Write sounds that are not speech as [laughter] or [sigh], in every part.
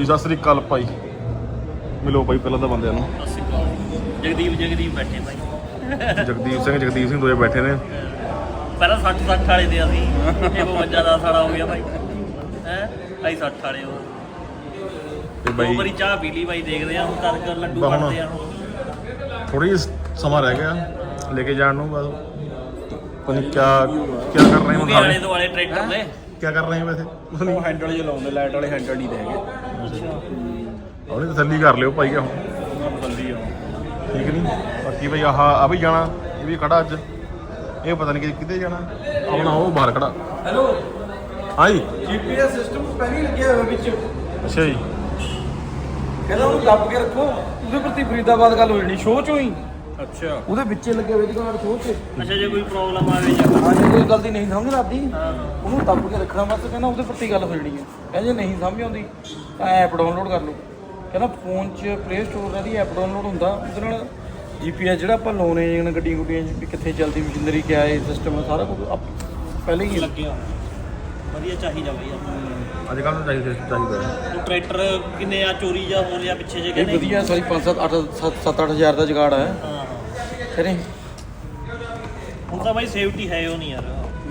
ਜੀ ਸਤਿ ਸ੍ਰੀ ਅਕਾਲ ਭਾਈ। ਮਿਲੋ ਭਾਈ ਪਹਿਲਾਂ ਤਾਂ ਬੰਦਿਆਂ ਨੂੰ। ਜਗਦੀਪ ਜਗਦੀਪ ਬੈਠੇ ਭਾਈ। ਜਗਦੀਪ ਸਿੰਘ ਜਗਦੀਪ ਸਿੰਘ ਦੋਏ ਬੈਠੇ ਨੇ। ਪਹਿਲਾਂ 60 60 ਵਾਲੇ ਦੇ ਅਸੀਂ। ਇਹ 52 ਦਾ ਸਾੜਾ ਹੋ ਗਿਆ ਭਾਈ। ਹੈ? ਅਸੀਂ 60 ਵਾਲੇ ਹੋ। ਤੇ ਬਾਈ ਵਾਰੀ ਚਾਹ ਪੀ ਲਈ ਭਾਈ ਦੇਖਦੇ ਆ ਹੁਣ ਤੱਕ ਲੱਡੂ। ਬਣਦੇ ਆ ਥੋੜੀ ਸਮਾਂ ਰਹਿ ਗਿਆ ਲੈ ਕੇ ਜਾਣ ਨੂੰ ਬਸ। ਪਤਾ ਕਿਆ ਕਿਆ ਕਰ ਰਹੇ ਹੁਣ ਆਲੇ ਦੁਆਲੇ ਟਰੈਕਟਰ ਦੇ ਕਿਆ ਕਰ ਰਹੇ ਹੋ ਵੈਸੇ? ਪਤਾ ਨਹੀਂ ਉਹ ਹੈਂਡਲ ਜੇ ਲਾਉਂਦੇ ਲਾਈਟ ਵਾਲੇ ਹੈਂਡਲ ਨਹੀਂ ਦੇਗੇ ਉਹਨੇ ਤਸੱਲੀ ਕਰ ਲਿਓ ਭਾਈ ਹੁਣ ਉਹਨਾਂ ਬਦਲਦੀ ਆ। ਠੀਕ ਨਹੀਂ ਬਾਕੀ ਭਾਈ ਆਹ ਆ ਵੀ ਜਾਣਾ ਇਹ ਵੀ ਖੜਾ ਅੱਜ। ਇਹ ਪਤਾ ਨਹੀਂ ਕਿੱਥੇ ਜਾਣਾ। ਆਪਣਾ ਉਹ ਬਾਹਰ ਖੜਾ। ਹੈਲੋ ਹਾਂਜੀ। ਜੀਪੀਐਸ ਸਿਸਟਮ ਪਹਿਲਾਂ ਹੀ ਲੱਗਿਆ ਹੋਇਆ ਵਿੱਚ। ਅੱਛਾ ਜੀ। ਕਹਿੰਦਾ ਉਹਨੂੰ ਦੱਬ ਕੇ ਰੱਖੋ। ਉਹਦੇ ਪ੍ਰਤੀ ਫਰੀਦਾਬਾਦ ਗੱਲ ਹੋ ਜਾਣੀ ਸ਼ੋਅ ਚੋਂ ਹੀ। ਅੱਛਾ। ਉਹਦੇ ਵਿੱਚੇ ਲੱਗੇ ਹੋਏ ਦੁਕਾਨ ਸ਼ੋਅ 'ਚ ਅੱਛਾ ਜੇ ਕੋਈ ਪ੍ਰੋਬਲਮ ਆਵੇ ਜਾਂ ਹਾਂ ਜੇ ਕੋਈ ਗਲਤੀ ਨਹੀਂ ਸਮਝ ਲੱਗਦੀ ਹਾਂ। ਉਹਨੂੰ ਦੱਬ ਕੇ ਰੱਖਣਾ ਬਸ ਕਹਿੰਦਾ ਉਹਦੇ ਪ੍ਰਤੀ ਗੱਲ ਹੋ ਜਾਣੀ ਹੈ। ਕਹਿੰਦੇ ਜੇ ਨਹੀਂ ਸਮਝ ਆਉਂਦੀ ਤਾਂ ਐਪ ਡਾਊਨਲੋਡ ਕਰ ਲਓ। ਕਹਿੰਦਾ ਫੋਨ 'ਚ ਪਲੇ ਸਟੋਰ ਦਾ ਦੀ ਐਪ ਡਾਊਨਲੋਡ ਹੁੰਦਾ ਉਹਦੇ ਨਾਲ ਜੀਪੀਐਸ ਜਿਹੜਾ ਆਪਾਂ ਲਾਉਨੇ ਜਿਵੇਂ ਗੱਡੀਆਂ ਗੁੱਡੀਆਂ 'ਚ ਵੀ ਕਿੱਥੇ ਚੱਲਦੀ ਮਸ਼ੀਨਰੀ ਕਿਆ ਹੈ ਸਿਸਟਮ ਸਾਰਾ ਕੁਝ ਪਹਿਲਾਂ ਹੀ ਲੱਗਿਆ ਵਧੀਆ ਚਾਹੀਦਾ ਭਾਈ ਆਪਾਂ ਅੱਜ ਕੱਲ੍ਹ ਤਾਂ ਚਾਹੀਦਾ ਚਾਹੀਦਾ। ਟਰੈਕਟਰ ਕਿੰਨੇ ਆ ਚੋਰੀ ਜਾਂ ਹੋ ਰਿਹਾ ਪਿੱਛੇ ਜੇ ਇਹ ਕਹਿੰਦੇ ਵਧੀਆ ਸਾਰੀ 5 7 8 7 7 8000 ਦਾ ਜੁਗਾੜ ਹਾਂ। ਕਰੇ। ਹੁਣ ਤਾਂ ਭਾਈ ਸੇਫਟੀ ਹੈ ਉਹ ਨਹੀਂ ਯਾਰ।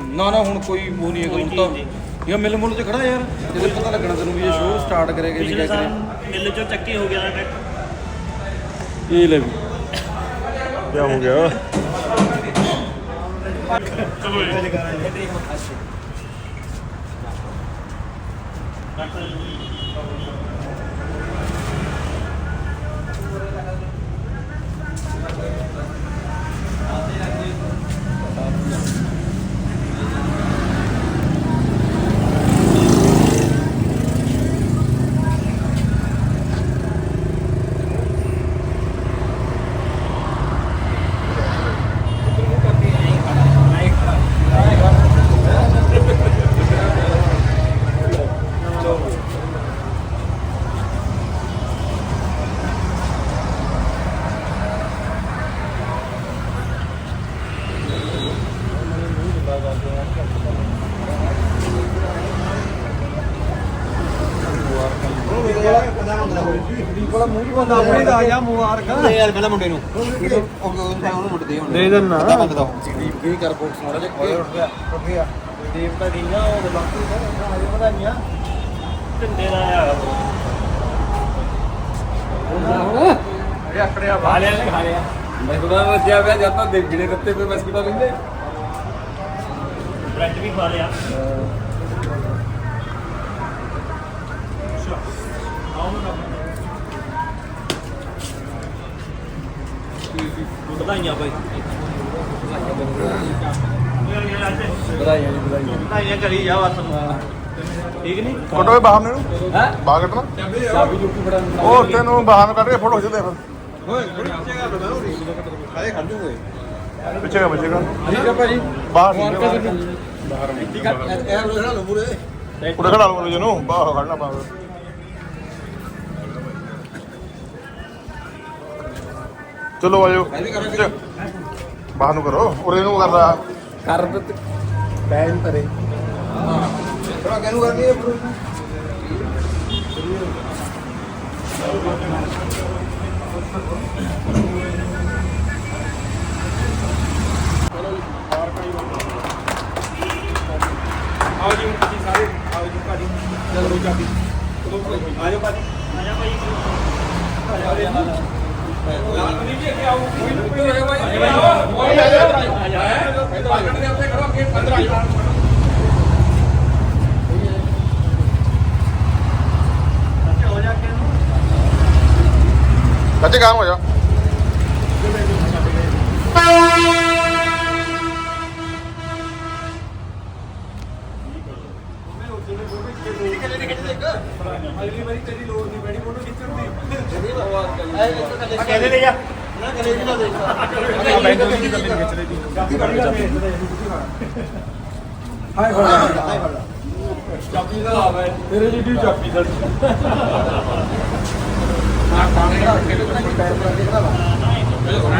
ਨਾ ਨਾ ਹੁਣ ਕੋਈ ਉਹ ਨਹੀਂ ਹੈਗਾ ਕੋਈ ਹੁਣ ਤਾਂ ਚੀਜ਼ ਇਹ ਮਿਲ ਮੁੱਲ ਤੇ ਖੜਾ ਯਾਰ ਇਹਦੇ ਪਤਾ ਲੱਗਣਾ ਤੈਨੂੰ ਵੀ ਇਹ ਸ਼ੋਅ ਸਟਾਰਟ ਕਰੇਗਾ ਨਹੀਂ ਪਿਛਲੇ ਸਾਲ ਕਰੇ ਮਿਲ ਚੋਂ ਚੱਕੀ ਹੋ ਗਿਆ ਨਾ ਟਰੈਕਟਰ ਇਹ ਲੈ ਵੀ। ਕਿਆ ਹੋ ਗਿਆ ਦੇ ਦੇਣਾ ਦੀਪ ਕੀ ਕਰ ਬੋਕਸ ਮਾਰਾ ਜੇ ਕੋਈ ਉੱਠ ਗਿਆ ਉੱਠ ਗਿਆ। ਦੀਪ ਤਾਂ ਠੀਕ ਆ ਉਹ ਬਾਕੀ ਦਾ ਹਜੇ ਵਧਾਈਆਂ ਢਿੰਡੇ ਦਾ ਆ ਅਰੇ ਆਕੜਿਆ ਖਾ ਲਿਆ ਖਾ ਲਿਆ। ਮੈਂ ਤਾਂ ਰੱਜਿਆ ਪਿਆ ਜਦ ਤੱਕ ਬਿਨੇ ਰੱਤੇ ਪੇ ਬਿਸਕੁਟਾਂ ਲੈਂਦੇ। ਬ੍ਰੈਡ ਵੀ ਖਾ ਲਿਆ। ਵਧਾਈਆਂ ਭਾਈ ਵਧਾਈਆਂ ਜੀ ਵਧਾਈਆਂ। ਵਧਾਈਆਂ ਕਰੀ ਜਾ ਬਸ। ਠੀਕ ਨਹੀਂ? ਫੋਟੋ ਵੀ ਬਾਹਰ ਨੂੰ ਹੈ? ਬਾਹਰ ਕੱਢਣਾ? ਚਾਬੀ ਜੁੱਤੀ ਫੜਾ ਉਹ ਤੈਨੂੰ ਬਾਹਰ ਨੂੰ ਕੱਢ ਕੇ ਫੋਟੋ ਖਿੱਚਦੇ ਫਿਰ। ਓਏ ਥੋੜੀ ਪਿੱਛੇ ਕਰ ਦੋ ਨਾ ਖਾਏ ਖੜ ਜੂਗੇ ਪਿੱਛੇ ਪਿੱਛੇ ਕਰ। ਠੀਕ ਹੈ ਭਾਜੀ। ਬਾਹਰ ਫੋਨ ਠੀਕ ਕਰ ਹੈ ਦਿੰਦੇ ਬਾਹਰ ਠੀਕ ਹੈ ਇਹ ਲੋਹੜਾ ਲੋ ਮੂਰੇ ਉਰੇ ਖੜਾ ਲਓ ਜਿਹਨੂੰ। ਬਾਹਰ ਖੜਨਾ ਬਾਹਰ। ਚਲੋ ਆਜੋ ਬਾਹਰ ਨੂੰ ਕਰੋ। ਉਰੇ ਨੂੰ ਕਰਦਾ ਕਰ ਦਿੱਤ। ਬੈਨ ਕਰੇ ਥੋੜਾ ਕਿਹਨੂੰ ਕਰਨੀ ਹੈ ਆਓ ਜੀ ਤੁਸੀਂ ਸਾਰੇ ਆਓ ਜੀ ਭਾਜੀ। ਚਲੋ ਚਾਬੀ ਆ ਜਾਓ ਭਾਜੀ। ਆ ਜਾ ਭਾਈ ਲਾਲਮਨੀ ਕੱਚੇ ਕੰਮ ਹੋ ਜਾ ਹਾਏ ਹੋਲਾ ਹਾਏ। ਹੋਲਾ ਚਾਬੀ ਦਾ ਲਾਵੇ ਤੇਰੇ ਜਿੱਡੀ ਚਾਬੀ ਸੜ ਆ ਪਾਣੀ ਦਾ ਕਿਹੜੇ ਪੈਰ ਪਰ ਦੇਖਦਾ ਵਾ ਮੇਰੇ ਕੋਲ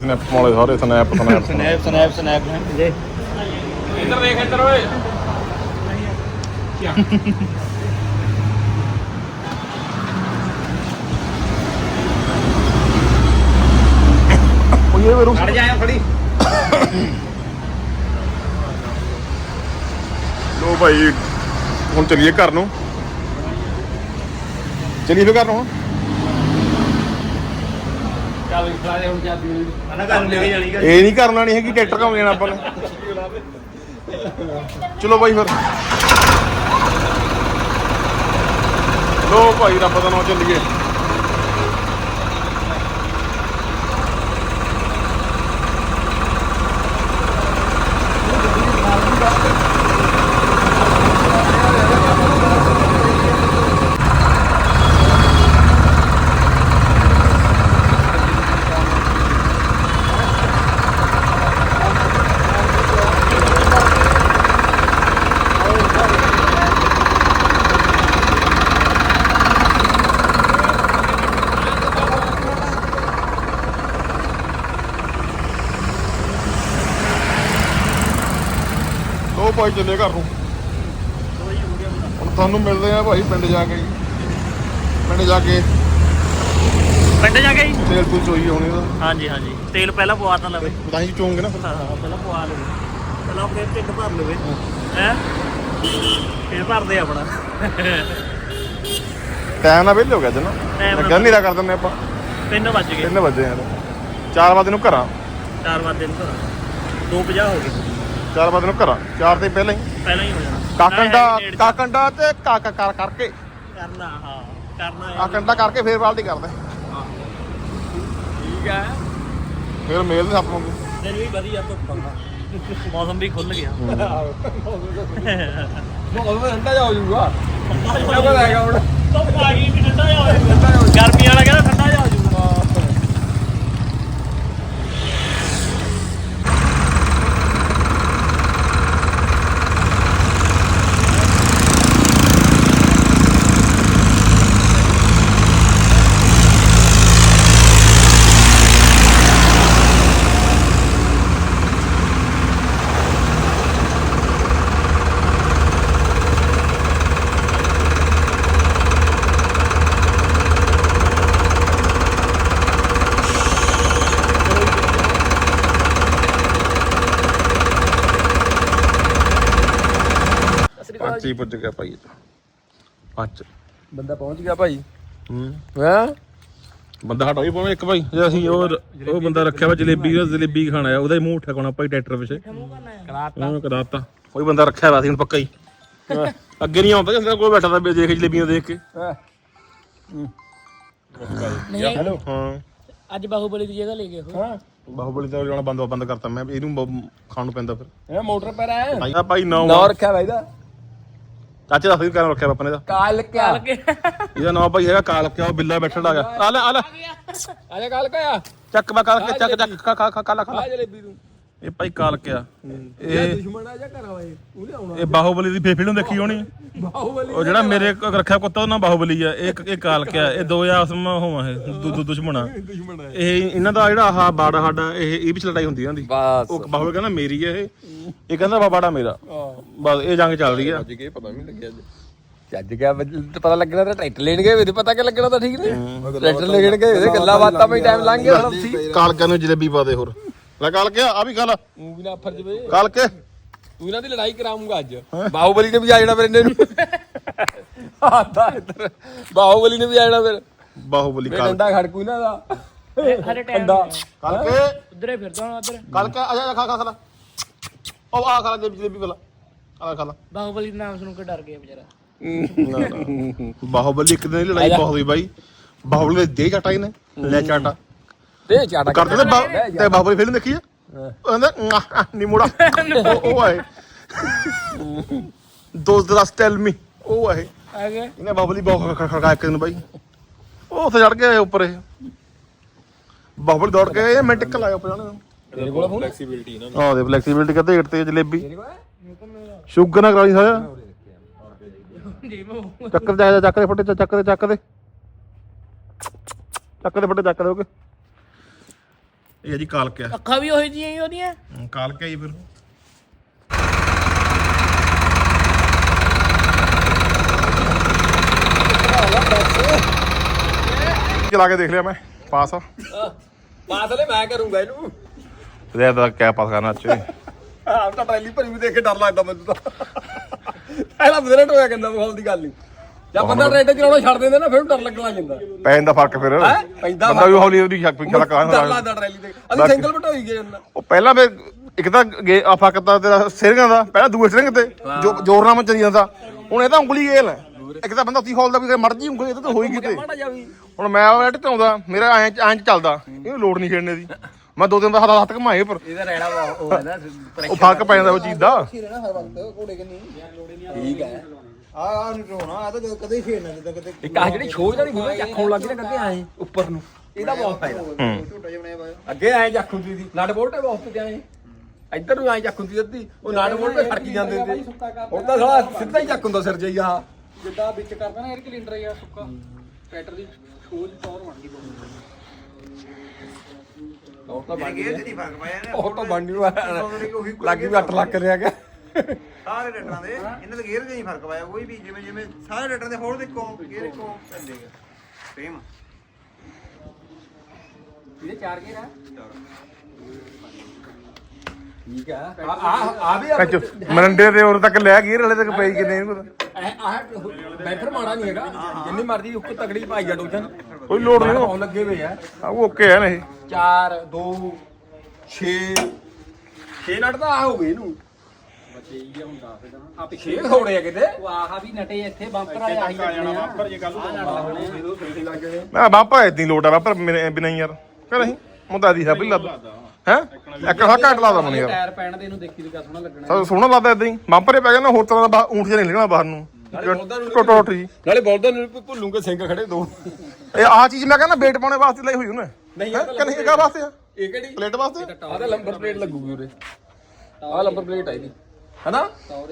ਸਨੈਪ ਵਾਲੇ ਸਾਰੇ snap snap snap snap snap ਜੀ ਇੱਧਰ ਦੇਖ ਇੱਧਰ ਓਏ। ਕੀ ਉਹ ਇਹ ਵੇਰੂ ਖੜ ਜਾਇਆ ਫੜੀ ਲੋ ਭਾਈ ਹੁਣ ਚੱਲੀਏ ਘਰ ਨੂੰ। ਚੱਲੀਏ ਫਿਰ ਘਰ ਨੂੰ ਹੁਣ। ਚੱਲ ਹੁਣ ਲੈ ਕੇ ਜਾਣੀ। ਇਹ ਨਹੀਂ ਕਰਨਾ ਨਹੀਂ ਹੈਗੀ ਟਰੈਕਟਰ ਕੰਮ ਜਾਣਾ ਆਪਾਂ ਨੇ। ਚਲੋ ਭਾਈ ਫਿਰ। ਲੋ ਭਾਈ ਰੱਬ ਦਾ ਨਾਮ ਚੱਲੀਏ। ਭਾਈ ਚੱਲੇ ਘਰ ਨੂੰ। ਹੁਣ ਤੁਹਾਨੂੰ ਮਿਲਦੇ ਆ ਭਾਈ ਪਿੰਡ ਜਾ ਕੇ। ਪਿੰਡ ਜਾ ਕੇ ਪਿੰਡ ਜਾ ਕੇ ਤੇਲ ਤੂਲ ਚੋਈ ਆਉਣੇ ਦਾ ਹਾਂਜੀ ਹਾਂਜੀ। ਤੇਲ ਪਹਿਲਾਂ ਪਵਾ ਤਾਂ ਲਵੇ। ਤਾਂ ਹੀ ਚੋਂਗੇ ਨਾ ਫਿਰ। ਹਾਂ ਪਹਿਲਾਂ ਪਵਾ ਲਵੇ। ਪਹਿਲਾਂ ਆਪਣੇ ਢਿੱਡ ਭਰ ਲਵੇ। ਹੈ। ਫਿਰ ਭਰਦੇ ਆਪਣਾ। ਟਾਈਮ ਨਾਲ ਵਿਹਲੇ ਹੋ ਗਿਆ ਜਨਾ Time ਨਾਲ ਗੱਲ ਨਹੀਂ ਕਰ ਦਿੰਦੇ ਆਪਾਂ। 3 ਵੱਜ ਗਏ। 3 ਵਜੇ ਯਾਰ 4 ਵਜੇ ਨੂੰ ਘਰਾਂ। 4 ਵਜੇ ਨੂੰ ਘਰ। 2:50 ਹੋ ਗਏ। 4 ਵਜੇ ਨੂੰ ਘਰਾਂ 4 ਤੇ ਪਹਿਲਾਂ ਹੀ। ਪਹਿਲਾਂ ਹੀ ਹੋ ਜਾਣਾ। ਕਾਕੰਡਾ ਕਾਕੰਡਾ ਤੇ ਕਾਕਾ ਕਰ ਕਰਕੇ। ਕਰਨਾ ਹਾਂ ਕਰਨਾ ਹੈ ਕਾਕੰਡਾ ਕਰਕੇ ਫੇਰ ਬਾਲਟੀ ਕਰਦੇ। ਠੀਕ ਹੈ। ਫੇਰ ਮੇਲ ਦੇ ਆਪਾਂ ਨੂੰ ਦਿਨ ਵੀ ਵਧੀਆ ਧੁੱਪ ਆਉਂਦਾ। ਮੌਸਮ ਵੀ ਖੁੱਲ ਗਿਆ। ਉਹ ਠੰਡਾ ਜਾ ਹੋ ਜਾਊਗਾ। ਠੰਡਾ ਪਤਾ ਹੈਗਾ ਹੁਣ ਧੁੱਪ ਆ ਗਈ ਵੀ ਠੰਡਾ ਜਾ ਹੋ ਜਾਊਗਾ। ਗਰਮੀ ਵਾਲਾ ਕਹਿੰਦਾ 5 ਪੁੱਜ ਗਿਆ ਭਾਈ 5 ਬੰਦਾ ਪਹੁੰਚ ਗਿਆ ਭਾਈ। ਹੂੰ। ਹਾਂ? ਬੰਦਾ ਹਟਾਈ ਪਾਉਣਾ ਇੱਕ ਭਾਈ। ਜੇ ਅਸੀਂ ਉਹ ਉਹ ਬੰਦਾ ਰੱਖਿਆ ਵਾ ਜਲੇਬੀ ਦਾ ਜਲੇਬੀ ਖਾਣਾ ਆ ਉਹਦਾ ਹੀ ਮੂੰਹ ਠਕਾਉਣਾ ਭਾਈ ਟਰੈਕਟਰ ਪਿੱਛੇ। ਕਰਾਤਾ। ਉਹ ਕਰਾਤਾ। ਕੋਈ ਬੰਦਾ ਰੱਖਿਆ ਵਾ ਸੀ ਹੁਣ ਪੱਕਾ ਹੀ। ਅੱਗੇ ਨਹੀਂ ਆਉਂਦਾ ਕਿਸੇ ਕੋਲ ਬੈਠਾ ਤਾਂ ਦੇਖ ਜਲੇਬੀਆਂ ਦੇਖ ਕੇ। ਹੈਲੋ। ਹਾਂ। ਅੱਜ ਬਾਹੂਬਲੀ ਦੀ ਜਗ੍ਹਾ ਲੈ ਗਏ ਹੋ ਹਾਂ। ਬਾਹੂਬਲੀ ਦਾ ਜਾਣਾ ਬੰਦ ਬੰਦ ਕਰਤਾ ਮੈਂ ਇਹਨੂੰ ਖਾਣ ਨੂੰ ਪੈਂਦਾ ਫਿਰ। ਇਹ ਮੋਟਰ ਪਰ ਆਇਆ। ਭਾਈ ਨਾ ਨਾ ਰੱਖਿਆ ਭਾਈ ਦਾ ਚਾਚੇ ਦਾ ਫਿਰ ਕਰਨ ਰੱਖਿਆ ਨੇ ਦਾ ਕਾਲ ਕਿਆ ਇਹਦਾ ਨਾਮ ਭਾਈ ਹੈਗਾ ਕਾਲ ਕਿਆ ਉਹ ਬਿੱਲਾ ਬੈਠਣ ਆ ਗਿਆ ਆ ਲੈ। ਆ ਲੈ ਆਜਾ ਕਾਲ ਕਿਆ ਚੱਕ ਬਾ ਕਾਲ ਕੇ ਚੱਕ ਚੱਕ ਖਾ ਖਾ ਖਾ ਖਾ ਲੈ, ਖਾ। ਲੈ। ਆ ਜਲੇਬੀ ਤੂੰ। ਇਹ ਭਾਈ ਕਾਲ ਕਿਆ ਇਹ ਇਹ ਦੁਸ਼ਮਣ ਆ ਜਾ ਘਰ ਆਏ ਉਹਨੇ ਆਉਣਾ ਇਹ ਬਾਹੂਬਲੀ ਦੀ ਫੇਫੜੀ ਨੂੰ ਦੇਖੀ ਹੋਣੀ ਬਾਹੂਬਲੀ ਉਹ ਜਿਹੜਾ ਮੇਰੇ ਕੋਲ ਰੱਖਿਆ ਕੁੱਤਾ ਉਹ ਨਾ ਬਾਹੂਬਲੀ ਆ। ਇਹ ਇਹ ਕਾਲ ਕਿਆ ਇਹ ਦੋ ਵਿੱਚ ਹੋਵਾਂ ਇਹ। ਦੁ- ਦੁ- ਦੁਸ਼ਮਣ ਆ। ਦੁਸ਼ਮਣ ਇਹ ਇਹਨਾਂ ਦਾ ਜਿਹੜਾ ਆਹ ਬਾੜਾ ਸਾਡਾ ਇਹ ਇਹ ਵਿੱਚ ਲੜਾਈ ਹੁੰਦੀ ਇਹਨਾਂ ਦੀ। ਬਸ। ਉਹ ਬਾਹੂਬਲੀ ਕਹਿੰਦਾ ਮੇਰੀ ਆ ਇਹ। ਇਹ ਕਹਿੰਦਾ ਬਾ ਬਾੜਾ ਮੇਰਾ। ਬਸ ਇਹ ਜੰਗ ਚੱਲ ਰਹੀ ਆ। ਅੱਜ ਕੇ ਪਤਾ ਨਹੀਂ ਲੱਗਿਆ ਅੱਜ। ਚੱਜ ਗਿਆ ਪਤਾ ਲੱਗਣਾ ਤਾਂ ਟਰੈਕਟਰ ਲੈਣ ਗਏ ਪਤਾ ਕਿ ਲੱਗਣਾ ਤਾਂ ਠੀਕ ਨਹੀਂ ਟਰੈਕਟਰ ਲੈਣ ਗਏ ਗੱਲਾਂ ਬਾਤਾਂ ਵਿੱਚ ਟਾਈਮ ਲੰਘ ਗਿਆ ਸੀ ਕਾਲ ਕਿਆ ਨੂੰ ਜਲੇਬੀ ਪਾ ਦੇ ਹੋਰ। ਲੈ ਕਾਲ ਕਿਆ ਆ ਵੀ ਖਾ ਲਾ ਤੂੰ ਵੀ ਨਾ ਫਰਜ ਵੇ ਕਾਲ ਕੇ ਤੂੰ ਇਹਨਾਂ ਦੀ ਲੜਾਈ ਕਰਾਉਂਗਾ ਅੱਜ। ਬਾਹੂਬਲੀ ਨੇ ਵੀ ਆ ਜਾਣਾ ਫਿਰ ਇਹਨੇ ਨੂੰ। ਆਦਾ ਇੱਧਰ। ਬਾਹੂਬਲੀ ਨੇ ਵੀ ਆ ਜਾਣਾ ਫਿਰ। ਬਾਹੂਬਲੀ ਕਾਲ ਡੰਡਾ ਖੜਕੂ ਇਹਨਾਂ ਦਾ। ਹਰੇ ਟਾਈਮ ਡੰਡਾ। ਕਾਲ ਕੇ ਉਧਰੇ ਫਿਰਦਾ ਹੁਣ ਉਧਰ। ਕਾਲ ਕੇ ਆ ਜਾ ਖਾ ਖਾ ਖਾ ਲਾ। ਉਹ ਆ ਖਾ ਲਾ ਜਲੇਬੀ ਜਲੇਬੀ ਵਾਲਾ। ਆ ਲੈ ਖਾ ਲਾ। ਬਾਹੂਬਲੀ ਦਾ ਨਾਮ ਸੁਣ ਕੇ ਡਰ ਗਿਆ ਵਿਚਾਰਾ। ਬਾਹੂਬਲੀ ਇੱਕ ਦਿਨ ਦੀ ਲੜਾਈ ਬਹੁਤ ਹੋਈ ਬਾਈ। ਬਾਹੂਬਲੀ ਦੇ ਦੇ ਚਾਟਾ ਇਹਨੇ। ਲੈ ਚਾਟਾ। ਤੇ ਚਾਟਾ ਕਰਦੇ ਤੇ ਬਾ- ਤੇ ਬਾਹੂਬਲੀ ਫਿਲਮ ਦੇਖੀ ਆ? ਉਹ ਕਹਿੰਦਾ ਨੀ ਮੋੜਾ। ਉਹ [laughs] ਉਹ ਆਏ ਦੋਸਤ ਦਾ ਟੈਲ ਮੀ ਉਹ ਆਏ। ਆ ਗਿਆ ਇਹਨੇ ਬਾਹੂਬਲੀ ਬਹੁਤ ਖੜਕਾ ਇੱਕ ਦਿਨ ਬਾਈ। ਉਹ ਉੱਥੇ ਚੜ ਕੇ ਉੱਪਰ ਇਹ। ਬਾਹੂਬਲੀ ਦੌੜ ਕੇ ਇਹ ਮੈਂ ਟਿੱਕ ਲਾਇਆ ਉੱਪਰ ਜਾਣੇ ਤੇਰੇ ਕੋਲ ਫੋਨ ਆਹ ਦੇ। ਫਲੈਕਸੀਬਿਲਟੀ ਕਰਦੇ ਢੇੜ ਤੇ ਜਲੇਬੀ। ਸ਼ੂਗਰ ਨਾ ਕਰਾਲੀ ਸਾਇਆ ਜੀ ਮੈਂ ਚੱਕ ਦੇ ਜਾ ਚੱਕ ਦੇ ਫੱਟੇ ਚੱਕ ਦੇ ਚੱਕ ਦੇ। ਚੱਕ ਦੇ ਫੱਟੇ ਚੱਕ ਦੇ ਓਕੇ। ਇਹ ਜੀ ਕਾਲ ਕਿਆ ਅੱਖਾਂ ਵੀ ਉਹੀ ਜੀਆਂ ਹੀ ਉਹਦੀਆਂ? ਕਾਲ ਕਿਆ ਜੀ ਫਿਰ। ਚਲਾ ਕੇ ਦੇਖ ਲਿਆ ਮੈਂ ਪਾਸ ਆ। ਪਾਸਲੇ ਮੈਂ ਕਰੂੰਗਾ ਇਹਨੂੰ। ਇਹਦਾ ਤਾਂ ਕਿਆ ਪਾਸ ਕਰਨਾ ਚ ਆਹ ਤਾਂ ਟਰੈਲੀ ਭਰੀ ਵੀ ਦੇਖ ਕੇ ਡਰ ਲੱਗਦਾ ਮੈਨੂੰ ਤਾਂ। ਪਹਿਲਾਂ ਬਦਲਟ ਹੋਇਆ ਕਹਿੰਦਾ ਮਾਹੌਲ ਦੀ ਗੱਲ ਨਹੀਂ ਜਾਂ ਬੰਦਾ ਟਰੈਕਟਰ ਚਲਾਉਣਾ ਛੱਡ ਦਿੰਦਾ ਨਾ ਫਿਰ ਉਹਨੂੰ ਡਰ ਲੱਗਣ ਲੱਗ ਜਾਂਦਾ। ਪੈ ਜਾਂਦਾ ਫ਼ਰਕ ਫਿਰ। ਹੈਂ? ਪੈਂਦਾ ਬੰਦਾ ਵੀ ਹੌਲੀ ਹੌਲੀ ਛੱਕ ਪਿੱਛੇ ਡਰ ਕਰਾਂ ਲੱਗਦਾ ਟਰੈਲੀ ਤੇ। ਅਸੀਂ ਸਿੰਗਲ ਬਟੋਈ ਗਏ ਜਾਂਦਾ ਉਹ ਪਹਿਲਾਂ ਫਿਰ ਇੱਕ ਤਾਂ ਗੇ ਆ ਫੱਕਦਾ ਤੇਰਾ ਸਿਰਿੰਗਾਂ ਦਾ ਪਹਿਲਾਂ ਦੂਏ ਸਿਰਿੰਗ ਤੇ। ਜੋ ਜ਼ੋਰ ਨਾਲ ਚੱਲੀ ਜਾਂਦਾ। ਹੁਣ ਇਹ ਤਾਂ ਉਂਗਲੀ ਗੇਲ ਹੈ ਇੱਕ ਤਾਂ ਬੰਦਾ ਉੱਤੀ ਖੋਲਦਾ ਵੀ ਮਰਜ਼ੀ ਉਂਗਲੀ ਇਹ ਤਾਂ ਹੋਈ ਕਿਤੇ। ਜਾ ਹੁਣ ਮੈਂ ਉਹ ਐਟ ਆਉਂਦਾ ਮੇਰਾ ਐਂ ਐਂ ਚੱਲਦਾ। ਇਹਨੂੰ ਲੋੜ ਨਹੀਂ ਖੇਡਣੇ ਦੀ। ਮੈਂ ਦੋ ਦਿਨ ਦਾ ਹੱਥ ਹੱਥ ਘਮਾਏ ਪਰ ਇਹਦਾ ਰਹਿਣਾ ਉਹ ਹੈ ਨਾ ਉਹ ਫ਼ਰਕ ਪੈ ਜਾਂਦਾ ਉਹ ਚੀਜ਼ ਦਾ। ਠੀਕ ਹੈ। ਆ ਆ ਨਹੀਂ ਰੋਣਾ ਆ ਤਾਂ ਜਦੋਂ ਕਦੇ ਹੀ ਖੇਡਣਾ ਜਿੱਦਾਂ ਕਦੇ ਇੱਕ ਆ ਜਿਹੜੀ ਛੋਜ ਗੁਰੂ ਚੱਕ ਹੋਣ ਲੱਗੀ ਨਾ ਕੱਗੇ ਆਏ ਉੱਪਰ ਨੂੰ। ਇਹਦਾ ਬਹੁਤ ਫਾਇਦਾ। ਝੂਟਾ ਜਿਹਾ ਬਣਿਆ ਹੋਇਆ। ਅੱਗੇ ਐ ਚੱਕ ਹੁੰਦੀ ਸੀ ਨਟ ਬੋਲਟ ਬਹੁਤ ਤੇ ਆਏ। ਇੱਧਰ ਨੂੰ ਐ ਚੱਕ ਹੁੰਦੀ ਅੱਧੀ ਉਹ ਨਟ ਬੋਲਟ ਤੇ ਫੜਕੀ ਜਾਂਦੇ ਸੀ। ਹੁਣ ਤਾਂ ਸਾਲਾ ਸਿੱਧਾ ਹੀ ਚੱਕ ਹੁੰਦਾ ਸਿਰ ਜਈ ਆ ਜਿੱਦਾਂ ਵਿੱਚ ਕਰਦਾ ਨਾ 에ਅਰ ਕਲਿੰਡਰ ਜਾਂ ਸੁੱਕਾ। ਟਰੈਕਟਰ ਦੀ ਖੋਜ ਤੌਰ ਬਣ ਗਈ ਉਹ ਤਾਂ ਬਣ ਗੇਅਰ ਗਿਆ ਤੇ ਨਹੀਂ ਫ਼ਰਕ ਪਾਇਆ ਉਹ ਤਾਂ ਬਣ ਜੂ ਲੱਗੀ ਵੀ 8 ਲੱਖ ਰਿਆ ਗਿਆ। ਸਾਰੇ ਰੇਟਰਾਂ ਦੇ ਇਹਨਾਂ ਦੇ ਗੇਅਰ 'ਚ ਨਹੀਂ ਫ਼ਰਕ ਪਾਇਆ ਕੋਈ ਵੀ ਜਿਵੇਂ ਜਿਵੇਂ ਸਾਰੇ ਰੇਟਰਾਂ ਦੇ ਹੋਰ ਦੇ ਕੋਮ ਗੇਅਰ ਕੋਮ ਪੈਂਦੇ ਆ। ਸੇਮ ਇਹਦੇ ਚਾਰ ਗੇਰ ਆ। ਠੀਕ ਆ। ਆ ਆ- ਆ ਵੀ ਕੱਚ ਮਰੰਡੇ ਦੇ ਉਰ ਤੱਕ ਲੈ ਗਈ ਹਲੇ ਤੱਕ ਪਈ ਕਿੰਨੇ ਨਹੀਂ ਪਤਾ? ਆਹ ਬੈਠਰ ਮਾੜਾ ਨਹੀਂ ਹੈਗਾ। ਜਿੰਨੀ ਮਰਜ਼ੀ ਉੱਕ ਤਗੜੀ ਪਾਈ ਜਾ ਟੋਚਨ। ਕੋਈ ਲੋੜ ਨਹੀਂ। ਪਾਉਣ ਲੱਗੇ ਹੋਏ ਆ। ਆ ਉਹ ਓਕੇ ਹੈ ਨਾ ਇਹ। 4 2 6 6 ਨਟ ਤਾਂ ਆ ਹੋ ਗਏ ਇਹਨੂੰ। ਬਚੇ ਹੀ ਆ ਹੁਣ ਦੱਸ ਦੇਣਾ ਆ 6 ਥੋੜੇ ਆ ਕਿਤੇ। ਉਹ ਆਹ ਵੀ ਨਟੇ ਇੱਥੇ ਬੰਪਰ ਵਾਲੇ ਆਹੀ ਜਾਣਾ ਬੰਪਰ ਜੇ ਕੱਲ ਮੈਂ ਬਾਪਾ ਇਦਾਂ ਲੋਟ ਆ ਬਾਪਾ ਬਿਨਾਂ ਹੀ ਯਾਰ। ਕਹ ਨਹੀਂ ਮੁੰਡਾ ਦੀ ਹੈ ਬਿੱਲਾ ਹੈ? ਇੱਕ ਹਾਂ ਘੱਟ ਲਾਦਾ ਮਨ ਯਾਰ। ਟਾਇਰ ਪੈਣ ਦੇ ਇਹਨੂੰ ਦੇਖੀ ਤੇ ਕਿਆ ਸੋਹਣਾ ਲੱਗਣਾ। ਸੋਹਣਾ ਲੱਗਦਾ ਇਦਾਂ ਹੀ। ਬੰਪਰੇ ਪੈ ਗਿਆ ਨਾ ਹੋਰ ਤਰ੍ਹਾਂ ਦਾ ਬਾਹਰ- ਊਂਠ ਜਿਹਾ ਨਹੀਂ ਨਿਕਲਣਾ ਬਾਹਰ ਨੂੰ। ਟੋਟ ਟੋਟ ਜੀ। ਨਾਲੇ ਬੋਲਦਾ ਨੂੰ ਵੀ ਭੁੱਲੂਗੇ ਸਿੰਘ ਖੜੇ ਦੋ। ਇਹ ਆਹ ਚੀਜ਼ ਮੈਂ ਕਹਿੰਦਾ ਵੇਟ ਪਾਉਣੇ ਵਾਸਤੇ ਲਈ ਹੋਈ ਉਹਨੇ। ਨਹੀਂ? ਕਿ ਨਹੀਂ ਇਹਦਾ ਵਾਸਤੇ ਆ? ਇਹ ਕਿਹੜੀ? ਪਲੇਟ ਵਾਸਤੇ ਆਹ ਤਾਂ ਲੰਬਰ ਪਲੇਟ ਲੱਗੂਗੀ ਉਰੇ। ਆਹ ਲੰਬਰ ਪਲੇਟ ਆ ਇਹਦੀ। ਹਨਾ? ਆ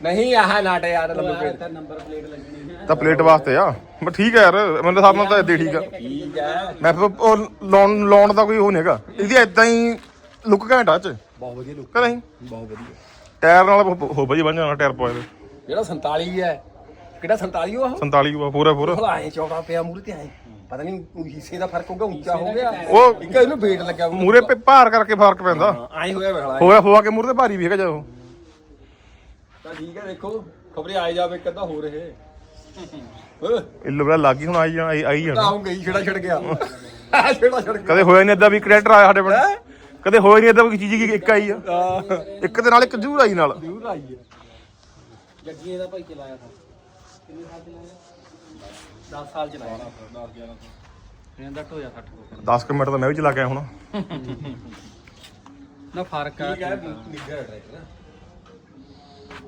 ਨਹੀਂ ਆਹ ਨਾਟ ਯਾਰ ਨੰਬਰ ਪਲੇਟ। ਲੱਗਣੀ ਹੈ ਤਾਂ ਪਲੇਟ ਵਾਸਤੇ ਆ। ਬਸ ਠੀਕ ਹੈ ਯਾਰ ਮੇਰੇ ਹਿਸਾਬ ਨਾਲ ਤਾਂ ਇਦਾਂ ਠੀਕ ਆ। ਠੀਕ ਹੈ ਮੈਂ ਫਿਰ ਉਹ ਲਾਉਣ ਲਾਉਣ ਦਾ ਕੋਈ ਉਹ ਨਹੀਂ ਹੈਗਾ। ਇਹਦੀ ਇਦਾਂ ਹੀ ਲੁੱਕ ਘੈਂਟਾ ਚ ਬਹੁਤ ਵਧੀਆ ਲੁੱਕ ਕਿ ਨਹੀਂ? ਬਹੁਤ ਵਧੀਆ। ਟਾਇਰ ਨਾਲ ਹੋ- ਵਧੀਆ ਬਣ ਜਾਣਾ ਟਾਇਰ ਪਾਏ ਦੇ ਜਿਹੜਾ 47 ਹੈ ਕਿਹੜਾ 47 ਉਹ? 47 ਵਾ ਪੂਰਾ ਪੂਰਾ। ਭਲਾ ਐ ਚੌੜਾ ਪਿਆ ਮੂਰੇ ਤੇ ਆਏ। ਪਤਾ ਨਹੀਂ ਹਿੱਸੇ ਦਾ ਫ਼ਰਕ ਹੋਊਗਾ ਉੱਚਾ ਹੋ ਗਿਆ ਉਹ ਇੱਕ ਇਹਨੂੰ ਵੇਟ ਲੱਗਾ ਮੂਰੇ ਭਾਰ ਕਰਕੇ ਫ਼ਰਕ ਪੈਂਦਾ। ਆਏ ਹੋਇਆ ਹੋਇਆ ਹੋਆ ਕੇ ਮੂਰੇ ਤੇ ਭਾਰੀ ਵੀ ਹੈਗਾ ਜਦੋਂ ਤਾਂ ਠੀਕ ਹੈ ਦੇਖੋ ਖਬਰੇ ਆਏ ਜਾਵੇ ਇੱਕ ਅੱਧਾ ਹੋ ਰਹੇ ਓਏ ਇੱਲੋ ਬੜਾ ਲੱਗੀ ਹੁਣ ਆਈ ਜਾਣਾ ਆਈ- ਆਈ ਜਾਣਾ। ਆਉਂ ਗਈ ਛੇੜਾ ਛੜ ਗਿਆ। ਆ ਛੇੜਾ ਛੜ ਗਿਆ। ਕਦੇ ਹੋਇਆ ਨਹੀਂ ਏਦਾਂ ਵੀ ਕ੍ਰੈਡਿਟਰ ਆਇਆ ਸਾਡੇ ਕੋਲ? ਕਦੇ ਹੋਇਆ ਨਹੀਂ ਏਦਾਂ ਵੀ ਚੀਜ਼ ਕੀ ਇੱਕ ਆਈ ਆ? ਇੱਕ ਦੇ ਨਾਲ ਇੱਕ ਜ਼ਰੂਰ ਆਈ ਨਾਲ। ਜ਼ਰੂਰ ਆਈ ਹੈ ਜੱਗੀਏ ਦਾ ਭਾਈ ਚਲਾਇਆ था ਕਿੰਨੇ ਸਾਲ ਚਲਾਇਆ? 10 ਸਾਲ ਚਲਾਇਆ। 10 11 ਇਹਦਾ ਢੋਇਆ 60 ਕੋ 10 ਮਿੰਟ ਤਾਂ ਮੈਂ ਵੀ ਚਲਾ ਕੇ ਆਇਆ ਹੁਣ। ਨਾ ਫ਼ਰਕ ਆ। ਠੀਕ ਹੈ ਨਿੱਘਾ ਟਰੈਕਟਰ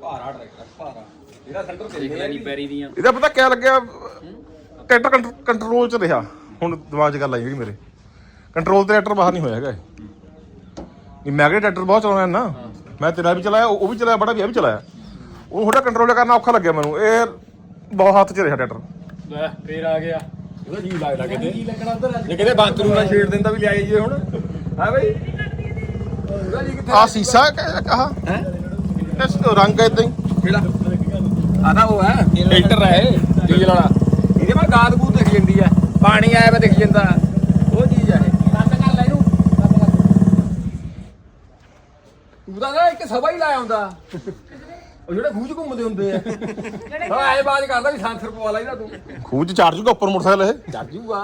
ਭਾਰਾ ਟਰੈਕਟਰ ਭਾਰਾ। ਇਹਦਾ ਸੈਂਟਰ ਤੇ ਨਹੀਂ ਪੈਰੀ ਦੀਆਂ। ਇਹਦਾ ਪਤਾ ਕਿਆ ਲੱਗਿਆ? ਟਰੈਕਟਰ ਕੰਟਰੋਲ ਚ ਰਿਹਾ। ਹੁਣ ਦਿਮਾਗ 'ਚ ਗੱਲ ਆਈ ਜਿਹੜੀ ਮੇਰੇ। ਕੰਟਰੋਲ ਤੇ ਟਰੈਕਟਰ ਬਾਹਰ ਨਹੀਂ ਹੋਇਆ ਹੈਗਾ ਇਹ। ਇਹ ਮੈਂ ਕਿਹਾ ਟਰੈਕਟਰ ਬਹੁਤ ਚਲਾਉਣਾ ਨਾ। ਮੈਂ ਤੇਰਾ ਵੀ ਚਲਾਇਆ ਉਹ ਉਹ ਵੀ ਚਲਾਇਆ ਬੜਾ ਵੀ ਇਹ ਵੀ ਚਲਾਇਆ। ਉਹ ਥੋੜਾ ਕੰਟਰੋਲ ਕਰਨਾ ਔਖਾ ਲੱਗਿਆ ਮੈਨੂੰ। ਇਹ ਬਹੁਤ ਹੱਥ 'ਚ ਰਿਹਾ ਟਰੈਕਟਰ। ਲੈ ਫੇਰ ਆ ਗਿਆ। ਉਹਦਾ ਜੀ ਲੱਗਦਾ ਕਿਤੇ ਜੇ। ਕਿਤੇ ਬਾਥਰੂਮ ਨਾਲ ਛੇੜ ਦਿੰਦਾ ਵੀ ਲਿਆਈ ਜੇ ਹੁਣ। ਹਾਂ ਬਈ। ਉਹਦਾ ਜੀ ਕਿੱਥੇ ਆ ਸੀਸਾ ਆਹ? ਹੈ? ਇਸ ਰੰਗ ਇਦਾਂ ਹੀ। ਕਿਹੜਾ? ਆਦਾ ਉਹ ਹੈ ਫਿਲਟਰ ਹੈ ਡੀਜ਼ਲ ਵਾਲਾ। ਇਹਦੇ ਮਾ ਗਾਦ ਗੂਦ ਦਿਖ ਜਾਂਦੀ ਹੈ। ਪਾਣੀ ਆਇਆ ਵਾ ਦਿਖ ਜਾਂਦਾ। ਉਹ ਚੀਜ਼ ਹੈ ਬੰਦ ਕਰ ਲੈ ਇਹਨੂੰ। ਉਹਦਾ ਨਾ ਇੱਕ ਸਭਾ ਹੀ ਲਾਇਆ ਹੁੰਦਾ। ਉਹ ਜਿਹੜੇ ਖੂਜ ਘੁੰਮਦੇ ਹੁੰਦੇ ਆ। ਹਾਂ ਐ ਬਾਜ ਕਰਦਾ ਵੀ ਸਾਂਸਰ ਪਵਾ ਲਾ ਇਹਦਾ ਤੂੰ। ਖੂਹ 'ਚ ਚਾਰਜ ਜੂਗਾ ਉੱਪਰ ਮੋਟਰਸਾਈਕਲ ਇਹ? ਚੱਲ ਜੂਗਾ।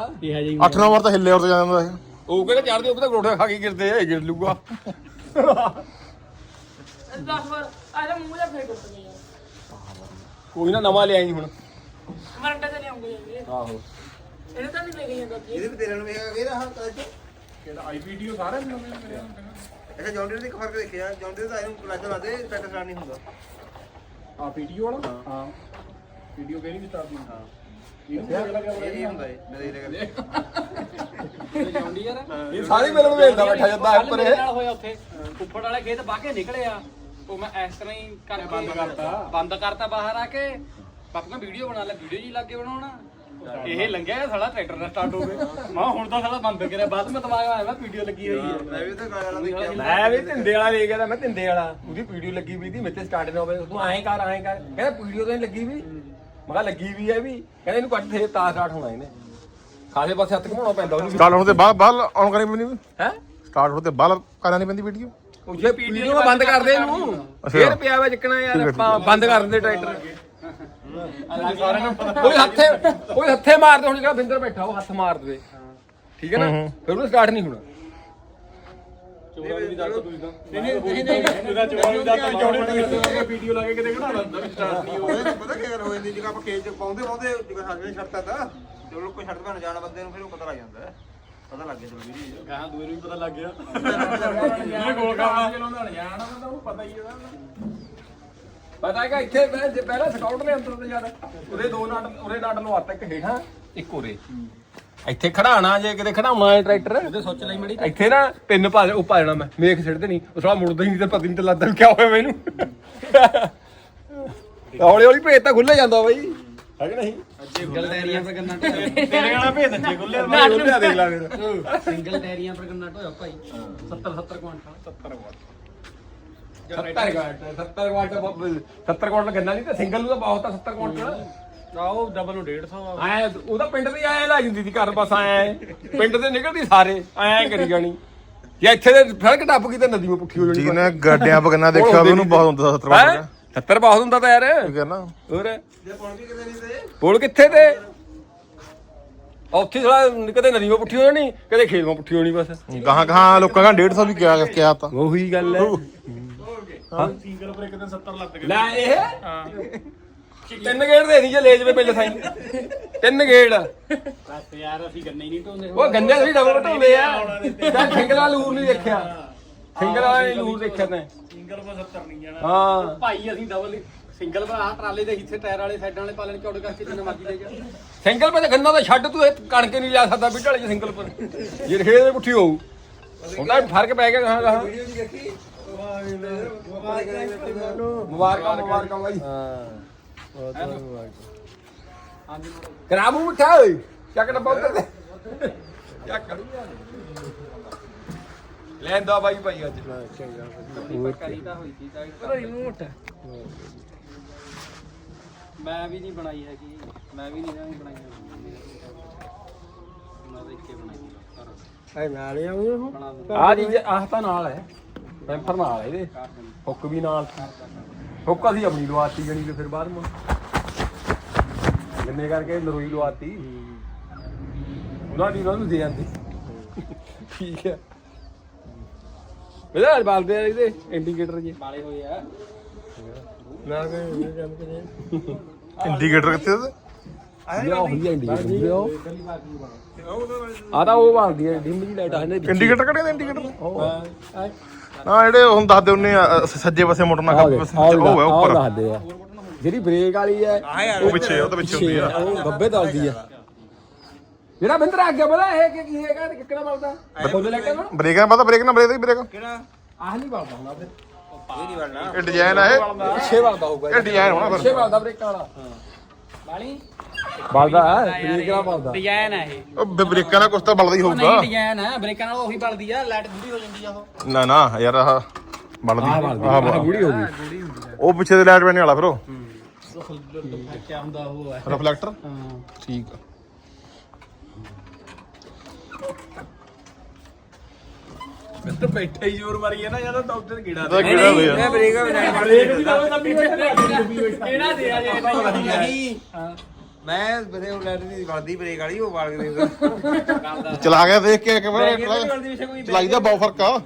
8-9 ਵਾਰ ਤਾਂ ਹਿੱਲੇ ਔਰ ਤੇ ਜਾਂਦਾ ਇਹ। ਉਹ ਕਹਿੰਦੇ ਚੜਦੇ ਉਹ ਤਾਂ ਗੋੜਾ ਖਾ ਕੇ ਗਿਰਦੇ ਆ ਇਹ ਗਿਰ ਲੂਗਾ। 10 ਵਾਰ। ਆ ਜਾ ਮੂੰਹ ਜਾ ਫੇਰ ਕੁੱਟ ਗਈ ਕੋਈ ਨਾ ਨਵਾਂ ਲਿਆਈ ਹੁਣ। ਮਰੰਡੇ ਤੇ ਲਿਆਉਂਗੇ ਜੀ ਆਹੋ। ਇਹਨੇ ਤਾਂ ਨਹੀਂ ਲੈ ਗਈ ਜਾਂਦਾ ਇਹਦੇ ਵੀ ਤੇਰੇ ਨੂੰ ਵੇਖਾ ਗੇਰਾ ਹਾਂ ਕੱਚ ਕਿਹੜਾ ਆਈਪੀਡੀਓ ਸਾਰਾ ਅੱਛਾ ਜੌਂਡੀਅਰ ਦੇ ਇੱਕ ਫ਼ਰਕ ਦੇਖਿਆ। ਜੌਂਡੀਅਰ ਦਾ ਇਹਨੂੰ ਕਲਚ ਲਾਦੇ ਟਰੈਕਟਰ ਸਟਾਰਟ ਨਹੀਂ ਹੁੰਦਾ। ਆ ਪੀਡੀਓ ਵਾਲਾ? ਹਾਂ। ਵੀਡੀਓ ਕਿਹੜੀ ਵੀ ਸਟਾਰਟ ਨਹੀਂ ਹਾਂ। ਇਹ ਵੀ ਹੁੰਦਾ ਹੈ ਮੇਰੇ ਦੇ ਇਹ ਜੌਂਡੀ ਯਾਰ ਇਹ ਸਾਰੇ ਮੇਰੇ ਨੂੰ ਵੇਖਦਾ ਬੈਠਾ ਜਾਂਦਾ ਉੱਪਰ ਮੇਰੇ ਇਹ ਨਾਲ ਹੋਇਆ ਉੱਥੇ। ਉੱਪਰ ਵਾਲੇ ਖੇਤ ਬਾਹ ਕੇ ਨਿਕਲੇ ਆ। ਉਹ ਮੈਂ ਇਸ ਤਰ੍ਹਾਂ ਹੀ ਕਰਕੇ ਬੰਦ ਕਰਤਾ। ਬੰਦ ਕਰਤਾ ਬਾਹਰ ਆ ਕੇ। ਪਾਪਾ ਵੀਡੀਓ ਬਣਾ ਲੈ ਵੀਡੀਓ ਜੀ ਲੱਗੇ ਬਣਾਉਣਾ ਇਹ ਲੰਘਿਆ ਸਾਲਾ ਟਰੈਕਟਰ ਨਾਲ ਸਟਾਰਟ ਹੋ ਗਏ ਮੈਂ ਹੁਣ ਤਾਂ ਸਾਲਾ ਬੰਦ ਕਰਿਆ ਬਾਅਦ ਵਿੱਚ ਦਿਮਾਗ ਆਇਆ ਮੈਂ ਵੀਡੀਓ ਲੱਗੀ ਹੋਈ ਹੈ ਮੈਂ ਵੀ ਤਾਂ ਗਾਲਾਂ ਵਾਲਾ ਦੇਖਿਆ। ਮੈਂ ਵੀ ਧਿੰਦੇ ਵਾਲਾ ਵੇਖ ਗਿਆ ਮੈਂ ਧਿੰਦੇ ਵਾਲਾ। ਉਹਦੀ ਵੀਡੀਓ ਲੱਗੀ ਵੀ ਦੀ ਮੇਤੇ ਸਟਾਰਟ ਨਾ ਹੋਵੇ। ਤੂੰ ਐਂ ਕਰ ਐਂ ਕਰ। ਕਹਿੰਦਾ ਵੀਡੀਓ ਤਾਂ ਨਹੀਂ ਲੱਗੀ ਵੀ। ਮੈਂ ਕਿਹਾ ਲੱਗੀ ਵੀ ਹੈ ਵੀ। ਕਹਿੰਦਾ ਇਹਨੂੰ ਕੱਟ ਥੇ ਤਾਂ ਸਟਾਰਟ ਹੋਣਾ ਇਹਨੇ। ਖਾਸੇ ਪਾਸੇ ਹੱਥ ਘਮਾਉਣਾ ਪੈਂਦਾ ਉਹਨੂੰ ਸਟਾਰਟ ਹੋਣ ਤੇ ਬਾਅਦ ਬਾਅਦ ਆਨ ਕਰਨੀ ਪੈਂਦੀ ਹੈ? ਸਟਾਰਟ ਹੋਣ ਤੇ ਬਾਅਦ ਕਰਨੀ ਪੈਂਦੀ ਵੀਡੀਓ ਉਹ ਜੇ ਪੀਡੀਓ ਨੂੰ ਬੰਦ ਕਰ ਦੇ ਇਹਨੂੰ ਫੇਰ ਪਿਆ ਵਾ ਚੱਕਣਾ ਯਾਰ ਆਪਾਂ ਬੰਦ ਕਰ ਦਿੰਦੇ ਟਰੈਕਟਰ। ਕੋਈ ਹੱਥੇ ਕੋਈ ਹੱਥੇ ਮਾਰਦੇ ਹੁਣ ਜਿਹੜਾ ਬਿੰਦਰ ਬੈਠਾ ਉਹ ਹੱਥ ਮਾਰ ਦੇਵੇ। ਠੀਕ ਹੈ ਨਾ? ਫਿਰ ਉਹਨੂੰ ਸਟਾਰਟ ਨਹੀਂ ਹੋਣਾ। ਉਹਦੇ ਪਤਾ ਕੀ ਗੱਲ ਹੋ ਜਾਂਦੀ ਜਿਵੇਂ ਆਪਾਂ ਖੇਤ ਚ ਪਾਉਂਦੇ ਪਾਉਂਦੇ ਜਿਵੇਂ ਸਾਡੇ ਛੱਡਤਾ ਤਾਂ ਚਲੋ ਕੋਈ ਛੱਡ ਬਣ ਜਾਣਾ ਬੰਦੇ ਨੂੰ ਫਿਰ ਉਹ ਪਤਾ ਲੱਗ ਜਾਂਦਾ। ਹੈ। ਪਤਾ ਲੱਗ ਗਿਆ ਚਲੋ ਵੀਡੀਓ ਗਾਹਾਂ ਦੂਏ ਨੂੰ ਵੀ ਪਤਾ ਲੱਗ ਗਿਆ। ਇਹਨੇ ਗੋਲ ਕਾਮਾ ਚਲਾਉਂਦਾ ਨਹੀਂ ਜਾਣਾ ਤਾਂ ਉਹ ਪਤਾ ਹੀ ਉਹਦਾ ਪਤਾ ਹੈਗਾ ਇੱਥੇ ਮੈਂ ਜੇ ਪਹਿਲਾਂ ਸਕਾਊਟ ਦੇ ਅੰਦਰ ਤੇ ਯਾਰ ਉਹਦੇ ਦੋ ਨਟ ਉਹਦੇ ਨਟ ਲਵਾਤਾ ਇੱਕ ਹੇਠਾਂ ਇੱਕ ਉਰੇ। ਇੱਥੇ ਖੜਾਣਾ ਜੇ ਕਿਤੇ ਖੜਾਉਣਾ ਹੈ ਟਰੈਕਟਰ। ਉਹਦੇ ਸੋਚ ਲਈ ਮੜੀ ਇੱਥੇ ਨਾ ਪਿੰਨ ਪਾ ਉਹ ਪਾ ਜਾਣਾ ਮੈਂ ਮੇਖ ਛੱਡਦੇ ਨਹੀਂ। ਉਹ ਸਾਲਾ ਮੁੜਦਾ ਹੀ ਨਹੀਂ ਤੇ ਪਤਾ ਨਹੀਂ ਤੇ ਲੱਗਦਾ ਵੀ ਕਿਆ ਹੋਇਆ ਮੈਨੂੰ। [laughs] ਹੌਲੀ ਹੌਲੀ ਭੇਤ ਤਾਂ ਖੁੱਲੇ ਜਾਂਦਾ ਬਾਈ। ਹੈ ਕਿ ਨਹੀਂ? ਸਿੰਗਲ ਟਾਇਰੀਆਂ ਪਰ ਗੰਨਾ ਤੇਰੇ ਵਾਲਾ ਭੇਜ ਦਿੱਤੇ ਖੁੱਲੇ ਖੁੱਲਿਆ ਦੇਖ ਲੈ ਫਿਰ। ਸਿੰਗਲ ਟਾਇਰੀਆਂ ਪਰ ਗੰਨਾ ਢੋਇਆ ਭਾਈ। 70 70 ਕੁਆਂਟਲ। 70 ਕੁਆਂਟਲ। 70 ਕੁਆਂਟਲ। 70 ਕੁਆਂਟਲ ਗੰਨਾ ਨਹੀਂ ਤੇ ਸਿੰਗਲ ਨੂੰ ਤਾਂ ਬਹੁਤ ਆ 70 ਕੁਆਂਟਲ। ਆਓ ਡਬਲ ਨੂੰ 150 ਆਏ ਉਹਦਾ ਪਿੰਡ ਦੀ ਆਏ ਲਾ ਜਾਂਦੀ ਸੀ ਘਰ ਬਸ ਆਏ ਪਿੰਡ ਦੇ ਨਿਕਲਦੀ ਸਾਰੇ ਐਂ ਕਰੀ ਜਾਣੀ। ਜੇ ਇੱਥੇ ਦੇ ਸੜਕ ਟੱਪ ਗਈ ਤਾਂ ਨਦੀ ਮੇ ਪੁੱਠੀ ਹੋ ਜਾਣੀ। ਜਿਹਨੇ ਗੱਡਿਆਂ ਪਗਨਾ ਦੇਖਿਆ ਉਹਨੂੰ ਬਹੁਤ ਹੁੰਦਾ 70 ਵਾਰ ਹੈਂ? 70 ਬਹੁਤ ਹੁੰਦਾ ਤਾਂ ਯਾਰ। ਨਾ ਹੋਰ? ਜੇ ਪੁਣ ਵੀ ਕਿਤੇ ਨਹੀਂ ਤੇ ਪੁਲ ਕਿੱਥੇ ਤੇ? ਉੱਥੇ ਥੋੜਾ ਕਦੇ ਨਦੀ ਮੇ ਪੁੱਠੀ ਹੋ ਜਾਣੀ ਕਦੇ ਖੇਤ ਮੇ ਪੁੱਠੀ ਹੋਣੀ ਬਸ। ਗਾਹਾਂ ਗਾਹਾਂ ਲੋਕਾਂ ਦਾ 150 ਵੀ ਕਿਹਾ ਕਿਹਾ ਤਾਂ। ਉਹੀ ਗੱਲ ਹੈ। ਸਿੰਗਲ ਪਰ ਇੱਕ ਦਿਨ 70 ਲੱਗ ਗਏ। ਲੈ ਇਹ? ਤਿੰਨ ਗੇੜ ਦੇ ਨਹੀਂ ਜੇ ਲੈ ਜਵੇ ਪਿੰਡ ਸਾਈ। ਤਿੰਨ ਗੇੜ। ਬਸ ਯਾਰ ਅਸੀਂ ਗੰਨੇ ਹੀ ਨਹੀਂ ਢੋਂਦੇ। ਉਹ ਗੰਨੇ ਵੀ ਡਬਲ ਢੋਲੇ ਆ। ਤਾਂ ਸਿੰਗਲਾ ਲੂਰ ਨਹੀਂ ਦੇਖਿਆ। ਸਿੰਗਲਾ ਲੂਰ ਦੇਖਿਆ ਤੈਂ ਸਿੰਗਲ ਪਰ 70 ਨਹੀਂ ਜਾਣਾ ਹਾਂ। ਭਾਈ ਅਸੀਂ ਡਬਲ ਸਿੰਗਲ ਪਰ ਆਹ ਟਰਾਲੇ ਦੇ ਹਿੱਸੇ ਟਾਇਰ ਵਾਲੇ ਸਾਈਡਾਂ ਵਾਲੇ ਪਾਲਣ ਚੌੜ ਕਰਕੇ ਜਿੰਨਾ ਮਰਜ਼ੀ ਲੈ ਜਾ ਸਿੰਗਲ ਪਰ ਗੰਨਾ ਤਾਂ ਛੱਡ ਤੂੰ ਇਹ ਕਣਕ ਨਹੀਂ ਲਿਆ ਸਕਦਾ ਬਿੱਟਾਲੇ ਚ ਸਿੰਗਲ ਪਰ ਜੇ ਖੇਤ ਦੇ ਪੁੱਠੀ ਹੋਊ। ਉਹਦਾ ਫ਼ਰਕ ਪੈ ਗਿਆ ਗਾਹਾਂ ਗਾਹਾਂ ਵੀਡੀਓ ਦੀ ਦੇਖੀ? ਮੁਬਾਰਕਾਂ ਮੁਬਾਰਕਾਂ ਬਾਈ। ਕਰਾਬੂ ਮਿੱਠਾ ਓਏ। ਚੱਕ ਡੱਬਾ ਉੱਤਰ ਦੇ ਚੱਕ। ਲੈਂਦਾ ਬਾਈ ਭਾਈ ਅੱਜ। ਕਰੀ ਤਾਂ ਹੋਈ ਸੀ ਤਾਂ ਰਿਮੋਟ ਮੈਂ ਵੀ ਨਹੀਂ ਬਣਾਈ ਹੈਗੀ। ਮੈਂ ਵੀ ਨਹੀਂ ਨਹੀਂ ਬਣਾਈ ਹੈਗੀ। ਮੈਂ ਦੇਖ ਕੇ ਬਣਾਈ ਹੈ ਨਾਲ ਹੀ ਆਉਂ ਬਣਾ ਦੂੰ ਆ ਜੀ ਆਹ ਤਾਂ ਨਾਲ ਹੈ। ਪੈਂਪਰ ਨਾਲ ਹੈ ਇਹਦੇ। ਹੁੱਕ ਵੀ ਨਾਲ। ਹੁੱਕ ਅਸੀਂ ਆਪਣੀ ਲਵਾਤੀ ਜਣੀ ਤੇ ਫਿਰ ਬਾਅਦ ਮੁੜ। ਗੰਨੇ ਕਰਕੇ ਨਰੋਈ ਲਵਾਤੀ। ਉਹਨਾਂ ਦੀ ਉਹਨਾਂ ਨੂੰ ਦੇ ਜਾਂਦੀ ਠੀਕ ਹੈ। ਇਹਦਾ ਬਲਦੇ ਆ ਇਹਦੇ ਇੰਡੀਕੇਟਰ ਜੇ ਵਾਲੇ ਹੋਏ ਆ। ਨਾ ਕੋਈ ਕੰਮ ਕਰੇ ਇੰਡੀਕੇਟਰ ਕਿੱਥੇ ਉਹਦੇ? ਲਿਆ ਹੋਈ ਇੰਡੀਕੇਟਰ ਆ ਤਾਂ ਉਹ ਬਲਦੀ ਹੈ ਡਿਮ ਜੀ ਲਾਈਟ ਆ ਇਹਨੇ ਵਿੱਚ ਇੰਡੀਕੇਟਰ ਕਿਹੜੇ ਇੰਡੀਕੇਟਰ ਨਾ ਜਿਹੜੇ ਹੁਣ ਦੱਸਦੇ ਹੁੰਨੇ ਆ ਅ, ਸੱਜੇ ਪਾਸੇ ਮੁੜਨਾ ਖੱਬੇ ਪਾਸੇ ਉਹ ਹੈ ਉੱਪਰ। ਦੱਸਦੇ ਆ। ਜਿਹੜੀ ਬ੍ਰੇਕ ਵਾਲੀ ਹੈ ਉਹ ਪਿੱਛੇ ਉਹ ਤਾਂ ਪਿੱਛੇ ਹੁੰਦੀ ਆ। ਉਹ ਗੱਬੇ ਦਲਦੀ ਆ। ਜਿਹੜਾ ਬਿੰਦਰ ਆ ਗਿਆ ਬਲਾ ਇਹ ਕਿ ਕੀ ਹੈਗਾ ਤੇ ਕਿੱਕਣਾ ਬਲਦਾ ਫੁੱਲ ਲੈ ਕੇ ਨਾ ਬ੍ਰੇਕਾਂ ਪਤਾ ਬ੍ਰੇਕ ਨਾ ਬ੍ਰੇਕ ਦੀ ਬ੍ਰੇਕ ਕਿਹੜਾ ਆਹ ਨਹੀਂ ਬਲਦਾ ਹੁੰਦਾ ਫਿਰ ਇਹ ਨਹੀਂ ਵੜਨਾ ਇਹ ਡਿਜ਼ਾਈਨ ਆ ਇਹ ਪਿੱਛੇ ਬਲਦਾ ਹੋਊਗਾ ਇਹ ਡਿਜ਼ਾਈਨ ਹੋਣਾ ਪਿੱਛੇ ਫਿਰ ਬਲਦਾ ਬ੍ਰੇਕਾਂ ਵਾਲਾ ਵਾਲੀ ਬਲਦਾ ਹੈ ਬ੍ਰੇਕ ਵਾਲਾ ਬਲਦਾ ਡਿਜ਼ਾਈਨ ਹੈ ਇਹ ਉਹ ਬ- ਬ੍ਰੇਕਾਂ ਨਾਲ ਕੁਛ ਤਾਂ ਬਲਦਾ ਹੀ ਹੋਊਗਾ ਨਹੀਂ ਡਿਜ਼ਾਈਨ ਹੈ ਬ੍ਰੇਕਾਂ ਨਾਲ ਉਹੀ ਬਲਦੀ ਆ ਲਾਈਟ ਦੂਰੀ ਹੋ ਜਾਂਦੀ ਆ ਉਹ ਨਾ ਨਾ ਯਾਰ ਆਹ ਬਲਦੀ ਆਹ ਆਹ ਗੂੜੀ ਹੋ ਗਈ ਉਹ ਪਿੱਛੇ ਦੇ ਲਾਈਟ ਪੈਣੇ ਵਾਲਾ ਫਿਰ ਉਹ ਕੀ ਹੁੰਦਾ ਉਹ ਹੈ ਰਿਫਲੈਕਟਰ ਹਾਂ ਠੀਕ ਆ ਮਿੱਤਰ ਬੈਠਾ ਹੀ ਜ਼ੋਰ ਮਾਰੀ ਹੈ ਨਾ ਜਾਂ ਤਾਂ ਡਾਕਟਰ ਕੀੜਾ ਉਹਦਾ ਕਿਹੜਾ ਹੋਇਆ ਇਹ ਬ੍ਰੇਕ ਆ ਕਿਹੜਾ ਦੇ ਆ ਜੇ ਨਹੀਂ ਮੈਂ ਬਰੇ ਉਹ ਲੈਟ ਦੀ ਵਲਦੀ ਬ੍ਰੇਕ ਵਾਲੀ ਉਹ ਵਾਲ ਦੇ ਚਲਾ ਗਿਆ ਦੇਖ ਕੇ ਇੱਕ ਵਾਰ ਚਲਾਈ ਦਾ ਬਹੁਤ ਫ਼ਰਕ ਆ।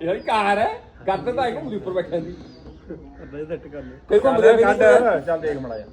ਵਾਲੀ ਕਾਰ ਹੈ। ਗੱਦ ਤਾਂ ਇੱਕ ਉੱਪਰ ਬੈਠਾ ਦੀ ਕਰ ਲੈ ਕੋਈ ਘੁੰਮਦੇ ਵੀ ਨਹੀਂ ਚੱਲ ਦੇਖ ਮੜਾ ਜਾ